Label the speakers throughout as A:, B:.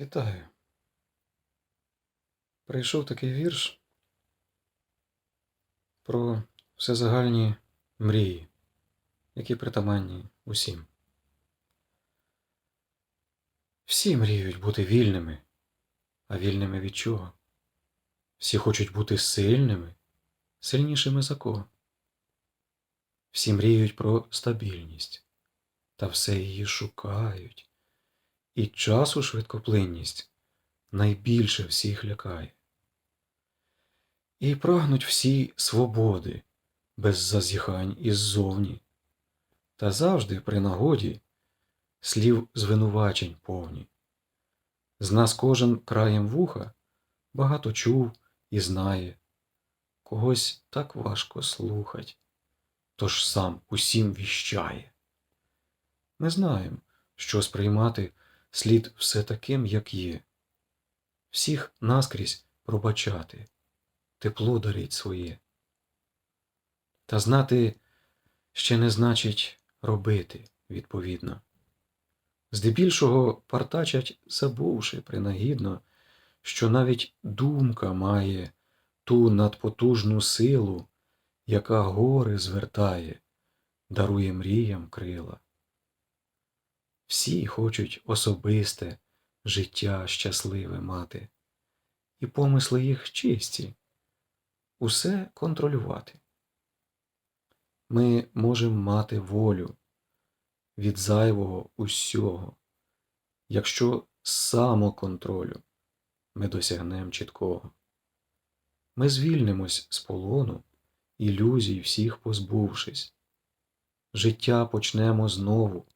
A: Вітаю. Прийшов такий вірш про всезагальні мрії, які притаманні усім. Всі мріють бути вільними, а вільними від чого? Всі хочуть бути сильними, сильнішими за кого? Всі мріють про стабільність, та все її шукають. І часу швидкоплинність найбільше всіх лякає. І прагнуть всі свободи, без зазіхань іззовні, та завжди при нагоді слів звинувачень повні. З нас кожен краєм вуха багато чув і знає, когось так важко слухать, тож сам усім віщає. Ми знаємо, що сприймати слід все таким, як є, всіх наскрізь пробачати, тепло дарить своє. Та знати ще не значить робити відповідно. Здебільшого партачать, забувши принагідно, що навіть думка має ту надпотужну силу, яка гори звертає, дарує мріям крила. Всі хочуть особисте життя щасливе мати, і помисли їх чисті, усе контролювати. Ми можемо мати волю від зайвого усього, якщо самоконтролю ми досягнемо чіткого. Ми звільнимось з полону, ілюзій всіх позбувшись, життя почнемо знову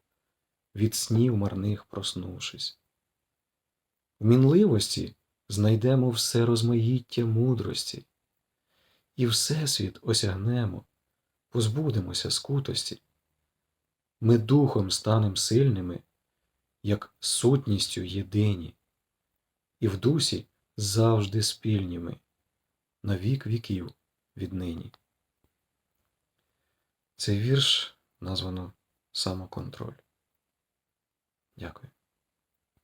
A: від снів марних проснувшись. В мінливості знайдемо все розмаїття мудрості, і Всесвіт осягнемо, позбудемося скутості. Ми духом станем сильними, як сутністю єдині, і в дусі завжди спільні ми, на вік віків віднині. Цей вірш названо Самоконтроль. Дякую.